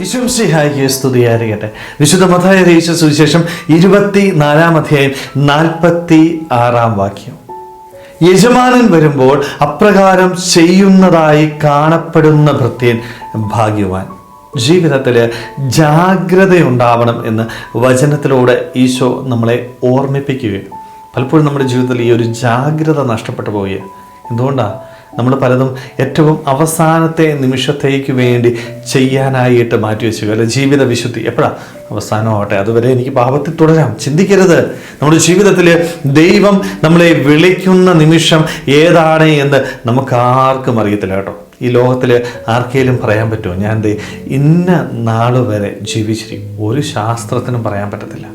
വിശുംസിഹായിക്ക് സ്തുതിയായിരിക്കട്ടെ വിശുദ്ധ മതായ രചിച്ച സുവിശേഷം ഇരുപത്തി നാലാം അധ്യായം നാൽപ്പത്തി ആറാം വാക്യം. യജമാനൻ വരുമ്പോൾ അപ്രകാരം ചെയ്യുന്നതായി കാണപ്പെടുന്ന ഭൃത്യൻ ഭാഗ്യവാൻ. ജീവിതത്തിൽ ജാഗ്രതയുണ്ടാവണം എന്ന് വചനത്തിലൂടെ ഈശോ നമ്മളെ ഓർമ്മിപ്പിക്കുകയാണ്. പലപ്പോഴും നമ്മുടെ ജീവിതത്തിൽ ഈ ഒരു ജാഗ്രത നഷ്ടപ്പെട്ടു പോവുകയാണ്. എന്തുകൊണ്ടാണ് നമ്മൾ പലതും ഏറ്റവും അവസാനത്തെ നിമിഷത്തേക്ക് വേണ്ടി ചെയ്യാനായിട്ട് മാറ്റി വെച്ചു അല്ലെ? ജീവിത വിശുദ്ധി. എപ്പോഴാണ് അവസാനമാവട്ടെ. അതുവരെ എനിക്ക് പാപത്തിൽ തുടരാം. ചിന്തിക്കരുത്. നമ്മുടെ ജീവിതത്തിൽ ദൈവം നമ്മളെ വിളിക്കുന്ന നിമിഷം ഏതാണ് എന്ന് നമുക്ക് ആർക്കും അറിയത്തില്ല കേട്ടോ. ഈ ലോകത്തിൽ ആർക്കെങ്കിലും പറയാൻ പറ്റുമോ? ഞാൻ ദേ ഇന്ന നാൾ വരെ ജീവിച്ചിരിക്കും. ഒരു ശാസ്ത്രത്തിനും പറയാൻ പറ്റത്തില്ല.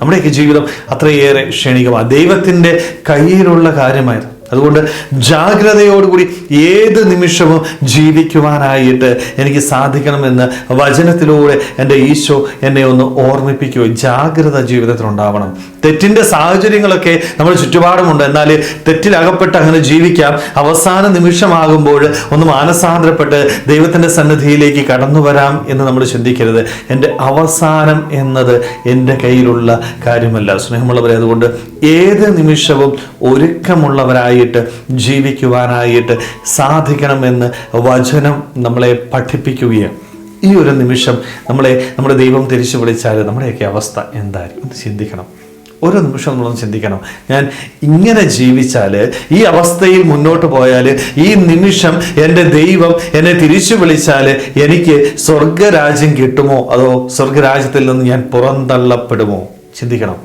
നമ്മുടെയൊക്കെ ജീവിതം അത്രയേറെ ക്ഷണികമാണ്. ദൈവത്തിന്റെ കയ്യിലുള്ള കാര്യമായിരുന്നു. അതുകൊണ്ട് ജാഗ്രതയോടുകൂടി ഏത് നിമിഷവും ജീവിക്കുവാനായിട്ട് എനിക്ക് സാധിക്കണമെന്ന് വചനത്തിലൂടെ എന്റെ ഈശോ എന്നെ ഒന്ന് ഓർമ്മിപ്പിക്കുകയോ ജാഗ്രത ജീവിതത്തിലുണ്ടാവണം തെറ്റിന്റെ സാഹചര്യങ്ങളൊക്കെ നമ്മൾ ചുറ്റുപാടുമുണ്ട്. എന്നാൽ തെറ്റിലകപ്പെട്ട് അങ്ങനെ ജീവിക്കാം. അവസാന നിമിഷമാകുമ്പോൾ ഒന്ന് മാനസാന്തരപ്പെട്ട് ദൈവത്തിന്റെ സന്നിധിയിലേക്ക് കടന്നു വരാം എന്ന് നമ്മൾ ചിന്തിക്കരുത്. എന്റെ അവസാനം എന്നത് എന്റെ കയ്യിലുള്ള കാര്യമല്ല. സ്നേഹമുള്ളവരെ അതുകൊണ്ട് ഏത് നിമിഷവും ഒരുക്കമുള്ളവരായിട്ട് ജീവിക്കുവാനായിട്ട് സാധിക്കണമെന്ന് വചനം നമ്മളെ പഠിപ്പിക്കുകയാണ്. ഈ ഒരു നിമിഷം നമ്മളെ നമ്മുടെ ദൈവം തിരിച്ചു വിളിച്ചാൽ നമ്മുടെയൊക്കെ അവസ്ഥ എന്തായിരിക്കും? ഒന്ന് ചിന്തിക്കണം. ഓരോ നിമിഷം നമ്മളൊന്ന് ചിന്തിക്കണം. ഞാൻ ഇങ്ങനെ ജീവിച്ചാൽ ഈ അവസ്ഥയിൽ മുന്നോട്ട് പോയാൽ ഈ നിമിഷം എന്റെ ദൈവം എന്നെ തിരിച്ചു വിളിച്ചാൽ എനിക്ക് സ്വർഗരാജ്യം കിട്ടുമോ? അതോ സ്വർഗരാജ്യത്തിൽ നിന്ന് ഞാൻ പുറന്തള്ളപ്പെടുമോ? ചിന്തിക്കണം.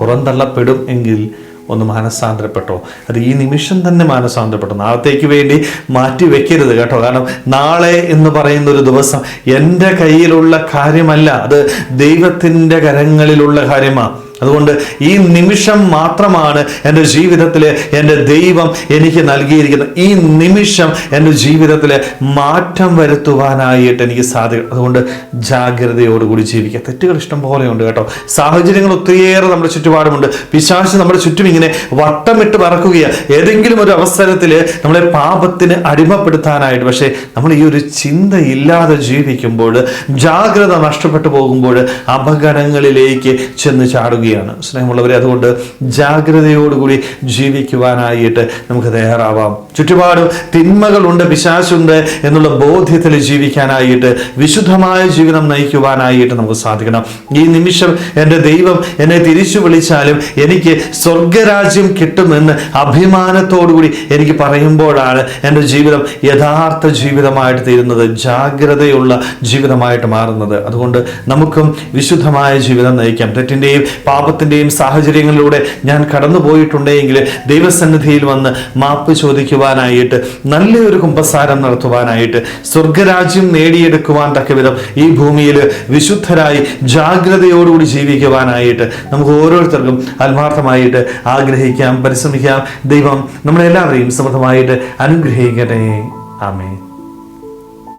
പുറന്തള്ളപ്പെടും എങ്കിൽ ഒന്ന് മാനസാന്തരപ്പെട്ടോ. അത് ഈ നിമിഷം തന്നെ മാനസാന്തരപ്പെട്ടോ. നാളത്തേക്ക് വേണ്ടി മാറ്റി വെക്കരുത് കേട്ടോ. കാരണം നാളെ എന്ന് പറയുന്ന ഒരു ദിവസം എന്റെ കയ്യിലുള്ള കാര്യമല്ല. അത് ദൈവത്തിന്റെ കരങ്ങളിലുള്ള കാര്യമാണ് അതുകൊണ്ട് ഈ നിമിഷം മാത്രമാണ് എന്റെ ജീവിതത്തിൽ എന്റെ ദൈവം എനിക്ക് നൽകിയിരിക്കുന്നത് ഈ നിമിഷം എന്റെ ജീവിതത്തിൽ മാറ്റം വരുത്തുവാനായിട്ട് എനിക്ക് സാധിക്കും. അതുകൊണ്ട് ജാഗ്രതയോടുകൂടി ജീവിക്കുക. തെറ്റുകൾ ഇഷ്ടം പോലെയുണ്ട് കേട്ടോ. സാഹചര്യങ്ങൾ ഒത്തിരിയേറെ നമ്മുടെ ചുറ്റുപാടുമുണ്ട്. പിശാശ് നമ്മുടെ ചുറ്റും ഇങ്ങനെ വട്ടമിട്ട് പറക്കുകയാണ് ഏതെങ്കിലും ഒരു അവസരത്തിൽ നമ്മളെ പാപത്തിന് അടിമപ്പെടുത്താനായിട്ട്. പക്ഷേ നമ്മൾ ഈ ഒരു ചിന്തയില്ലാതെ ജീവിക്കുമ്പോൾ ജാഗ്രത നഷ്ടപ്പെട്ടു പോകുമ്പോൾ അപകടങ്ങളിലേക്ക് ചെന്ന് ചാടുകയാണ് സ്നേഹമുള്ളവരെ അതുകൊണ്ട് ജാഗ്രതയോടുകൂടി ജീവിക്കുവാനായിട്ട് നമുക്ക് തയ്യാറാവാം. ചുറ്റുപാടും തിന്മകളുണ്ട് പിശാശുണ്ട് എന്നുള്ള ബോധ്യത്തിൽ ജീവിക്കാനായിട്ട് വിശുദ്ധമായ ജീവിതം നയിക്കുവാനായിട്ട് നമുക്ക് സാധിക്കണം. ഈ നിമിഷം എന്റെ ദൈവം എന്നെ തിരിച്ചു വിളിച്ചാലും എനിക്ക് സ്വർഗരാജ്യം കിട്ടുമെന്ന് അഭിമാനത്തോടുകൂടി എനിക്ക് പറയുമ്പോഴാണ് എന്റെ ജീവിതം യഥാർത്ഥ ജീവിതമായിട്ട് തീരുന്നത് ജാഗ്രതയുള്ള ജീവിതമായിട്ട് മാറുന്നത്. അതുകൊണ്ട് നമുക്കും വിശുദ്ധമായ ജീവിതം നയിക്കാം. തെറ്റിന്റെയും പാപത്തിന്റെയും സാഹചര്യങ്ങളിലൂടെ ഞാൻ കടന്നു പോയിട്ടുണ്ടെങ്കിൽ ദൈവസന്നിധിയിൽ വന്ന് മാപ്പ് ചോദിക്കുവാനായിട്ട് നല്ലൊരു കുമ്പസാരം നടത്തുവാനായിട്ട് സ്വർഗരാജ്യം നേടിയെടുക്കുവാൻ തക്കവിധം ഈ ഭൂമിയിൽ വിശുദ്ധരായി ജാഗ്രതയോടുകൂടി ജീവിക്കുവാനായിട്ട് നമുക്ക് ഓരോരുത്തർക്കും ആത്മാർത്ഥമായിട്ട് ആഗ്രഹിക്കാം പരിശ്രമിക്കാം. ദൈവം നമ്മളെല്ലാവരെയും സമൃദ്ധമായിട്ട് അനുഗ്രഹിക്കട്ടെ. ആമേ